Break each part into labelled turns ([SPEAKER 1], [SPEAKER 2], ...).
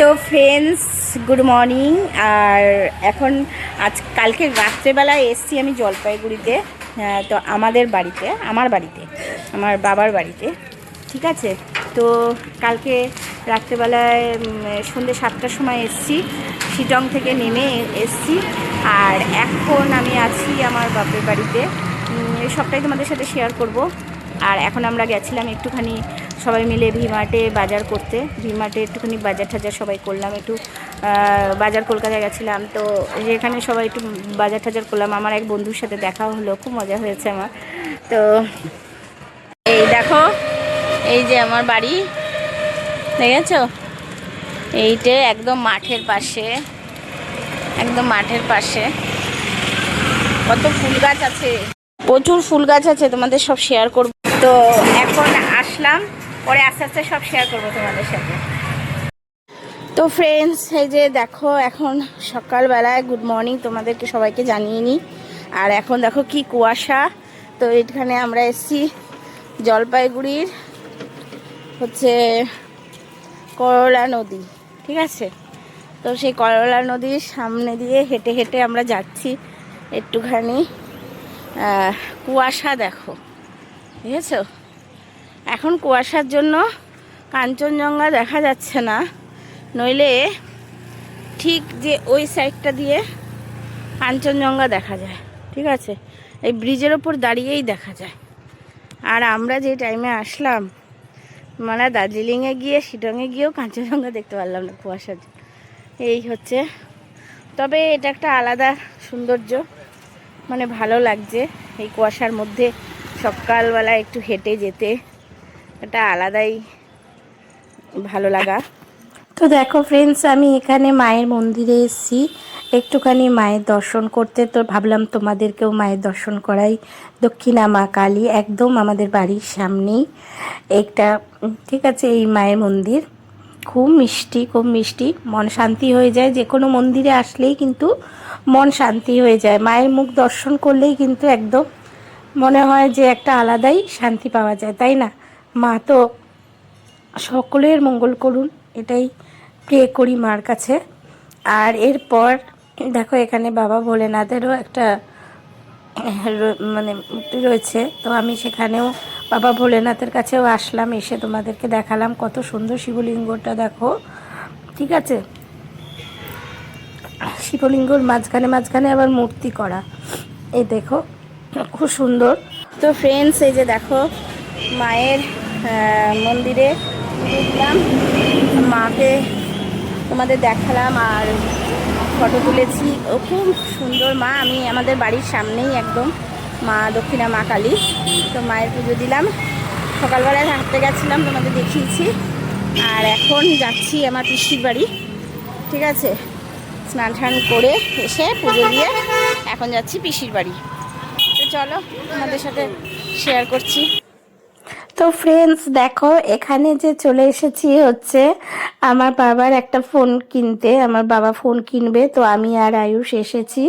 [SPEAKER 1] তো friends good morning আর এখন আজ, কালকে রাত্রেবেলায় এসছি আমি জলপাইগুড়িতে তো আমাদের বাড়িতে, আমার বাড়িতে, আমার বাবার বাড়িতে, ঠিক আছে? তো কালকে রাত্রেবেলায় সন্ধ্যে সাতটার সময় এসছি শিটং থেকে নেমে এসছি। আর এখন আমি আছি আমার বাপের বাড়িতে। সবটাই তোমাদের সাথে শেয়ার করব। আর এখন আমরা গেছিলাম একটুখানি সবাই মিলে ভিমার্টে বাজার করতে। ভিমার্টে একটুখানি বাজার টাজার সবাই করলাম, একটু বাজার কলকাতায় গেছিলাম। তো যেখানে সবাই একটু বাজার টাজার করলাম। আমার এক বন্ধুর সাথে দেখা হলো, খুব মজা হয়েছে আমার। তো এই দেখো, এই যে আমার বাড়ি, দেখেছ? এইটে একদম মাঠের পাশে, একদম মাঠের পাশে। কত ফুল গাছ আছে। প্রচুর ফুল গাছ আছে, তোমাদের সব শেয়ার করব। তো এখন আসলাম। পরে আস্তে আস্তে সব শেয়ার করব তোমাদের সাথে। তো ফ্রেন্ডস এই যে দেখো, এখন সকালবেলায় গুড মর্নিং তোমাদেরকে সবাইকে জানিয়ে নিই। আর এখন দেখো কি কুয়াশা। তো এখানে আমরা এসছি জলপাইগুড়ির হচ্ছে করলা নদী, ঠিক আছে? তো সেই করলা নদীর সামনে দিয়ে হেঁটে হেঁটে আমরা যাচ্ছি একটুখানি। কুয়াশা দেখো, বুঝেছ? এখন কুয়াশার জন্য কাঞ্চনজঙ্ঘা দেখা যাচ্ছে না। নইলে ঠিক যে ওই সাইডটা দিয়ে কাঞ্চনজঙ্ঘা দেখা যায়, ঠিক আছে? এই ব্রিজের ওপর দাঁড়িয়েই দেখা যায়। আর আমরা যে টাইমে আসলাম মানে দার্জিলিংয়ে গিয়ে শিটংয়ে গিয়েও কাঞ্চনজঙ্ঘা দেখতে পারলাম না কুয়াশার এই হচ্ছে। তবে এটা একটা আলাদা সৌন্দর্য মানে ভালো লাগছে এই কুয়াশার মধ্যে সকালবেলা একটু হেঁটে যেতে। এটা আলাদাই ভালো লাগা। তো দেখো ফ্রেন্ডস আমি এখানে মায়ের মন্দিরে এসেছি। একটুখানি মায়ের দর্শন করতে। তো ভাবলাম তোমাদেরকেও মায়ের দর্শন করাই। দক্ষিণা মা কালী একদম আমাদের বাড়ির সামনেই। একটা ঠিক আছে, এই মায়ের মন্দির। খুব মিষ্টি খুব মিষ্টি। মন শান্তি হয়ে যায়। যে কোনো মন্দিরে আসলেই কিন্তু মন শান্তি হয়ে যায়। মায়ের মুখ দর্শন করলেই কিন্তু একদম মনে হয় যে একটা আলাদাই শান্তি পাওয়া যায়, তাই না? মা, তো সকলের মঙ্গল করুন, এটাই প্রে করি মার কাছে। আর এরপর, দেখো এখানে বাবা ভোলেনাথেরও একটা মানে মূর্তি রয়েছে, তো আমি সেখানেও বাবা ভোলেনাথের কাছেও আসলাম, এসে তোমাদেরকে দেখালাম, কত সুন্দর শিবলিঙ্গটা দেখো। ঠিক আছে? শিবলিঙ্গর মাঝখানে মাঝখানে আবার মূর্তি করা, এই দেখো, খুব সুন্দর। তো ফ্রেন্ডস এই যে দেখো, মায়ের মন্দিরে পুজো মাকে তোমাদের দেখালাম আর ফটো তুলেছি। ও খুব সুন্দর মা। আমি আমাদের বাড়ির সামনেই একদম মা দক্ষিণা মা কালী। তো মায়ের পুজো দিলাম। সকালবেলায় হাঁটতে গেছিলাম, তোমাদের দেখিয়েছি। আর এখন যাচ্ছি আমার পিসির বাড়ি। ঠিক আছে? স্নান টান করে এসে পুজো দিয়ে এখন যাচ্ছি পিসির বাড়ি। তো চলো, তোমাদের সাথে শেয়ার করছি। তো ফ্রেন্ডস দেখো, এখানে যে চলে এসেছি হচ্ছে আমার বাবার একটা ফোন কিনতে। আমার বাবা ফোন কিনবে, তো আমি আর আয়ুষ এসেছি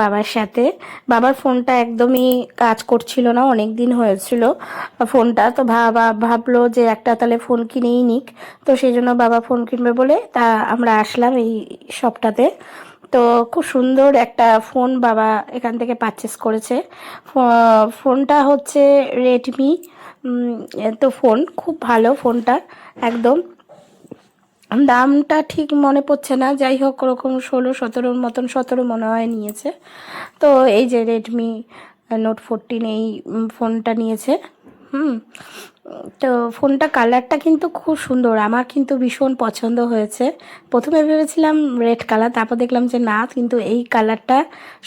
[SPEAKER 1] বাবার সাথে। বাবার ফোনটা একদমই কাজ করছিল না অনেক দিন হয়েছিল ফোনটা তো বাবা ভাবলো যে একটা তাহলে ফোন কিনেই নিক। তো সেই জন্য বাবা ফোন কিনবে বলে তা আমরা আসলাম এই শপটাতে তো খুব সুন্দর একটা ফোন বাবা এখান থেকে পারচেস করেছে। ফোনটা হচ্ছে রেডমি তো ফোন, খুব ভালো ফোনটা, একদম। দামটা ঠিক মনে পড়ছে না, যাই হোক, ওরকম ষোলো, সতেরোর মতন, সতেরো মনে হয় নিয়েছে। তো এই যে রেডমি নোট ফোরটিন এই ফোনটা নিয়েছে, হুম। তো ফোনটা কালারটা কিন্তু খুব সুন্দর। আমার কিন্তু ভীষণ পছন্দ হয়েছে। প্রথমে ভেবেছিলাম রেড কালার, তারপর দেখলাম যে না, কিন্তু এই কালারটা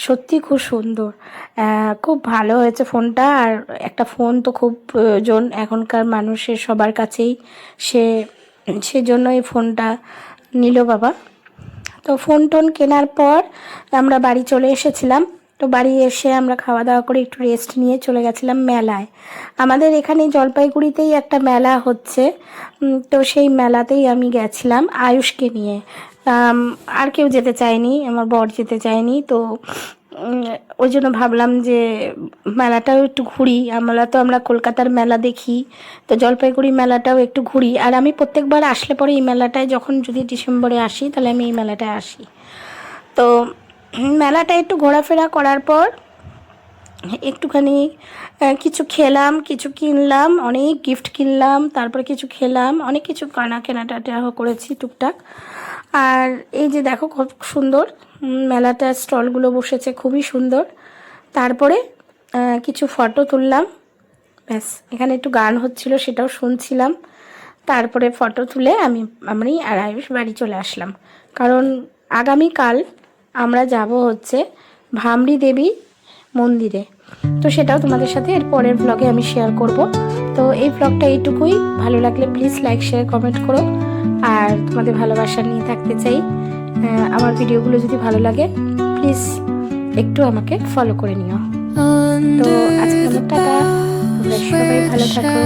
[SPEAKER 1] সত্যি খুব সুন্দর। খুব ভালো হয়েছে ফোনটা। আর একটা ফোন তো খুব প্রয়োজন এখনকার মানুষের, সবার কাছেই। সে সেজন্য এই ফোনটা নিল বাবা। তো ফোন টোন কেনার পর আমরা বাড়ি চলে এসেছিলাম। তো বাড়ি এসে আমরা খাওয়া দাওয়া করে একটু রেস্ট নিয়ে চলে গেছিলাম মেলায়। আমাদের এখানে জলপাইগুড়িতেই একটা মেলা হচ্ছে। তো সেই মেলাতেই আমি গেছিলাম আয়ুষকে নিয়ে। আর কেউ যেতে চায়নি, আমার বর যেতে চায়নি, তো ওই জন্য ভাবলাম যে মেলাটাও একটু ঘুরি। আমরা তো আমরা কলকাতার মেলা দেখি, তো জলপাইগুড়ি মেলাটাও একটু ঘুরি। আর আমি প্রত্যেকবার আসলে পরে এই মেলাটায় যখন যদি ডিসেম্বরে আসি, তাহলে আমি এই মেলাটায় আসি। তো মেলাটা একটু ঘোরাফেরা করার পর একটুখানি কিছু খেলাম কিছু কিনলাম অনেক গিফট কিনলাম তারপরে কিছু খেলাম অনেক কিছু কানা কেনাটাটা করেছি টুকটাক। আর এই যে দেখো খুব সুন্দর উম, মেলাটার স্টলগুলো বসেছে খুবই সুন্দর। তারপরে কিছু ফটো তুললাম। ব্যাস এখানে একটু গান হচ্ছিল সেটাও শুনছিলাম। তারপরে ফটো তুলে আমি আমি আর আয়ুষ বাড়ি চলে আসলাম। কারণ আগামীকাল আমরা যাব হচ্ছে ভামরি দেবী মন্দিরে। তো সেটাও তোমাদের সাথে এর পরের ব্লগে আমি শেয়ার করব। তো এই ব্লগটা এইটুকুই। ভালো লাগলে প্লিজ লাইক শেয়ার কমেন্ট করো। আর তোমাদের ভালোবাসা নিয়ে থাকতে চাই। আমার ভিডিওগুলো যদি ভালো লাগে প্লিজ একটু আমাকে ফলো করে নিও। তো টাটা। তোমরা সবাই ভালো থাকো।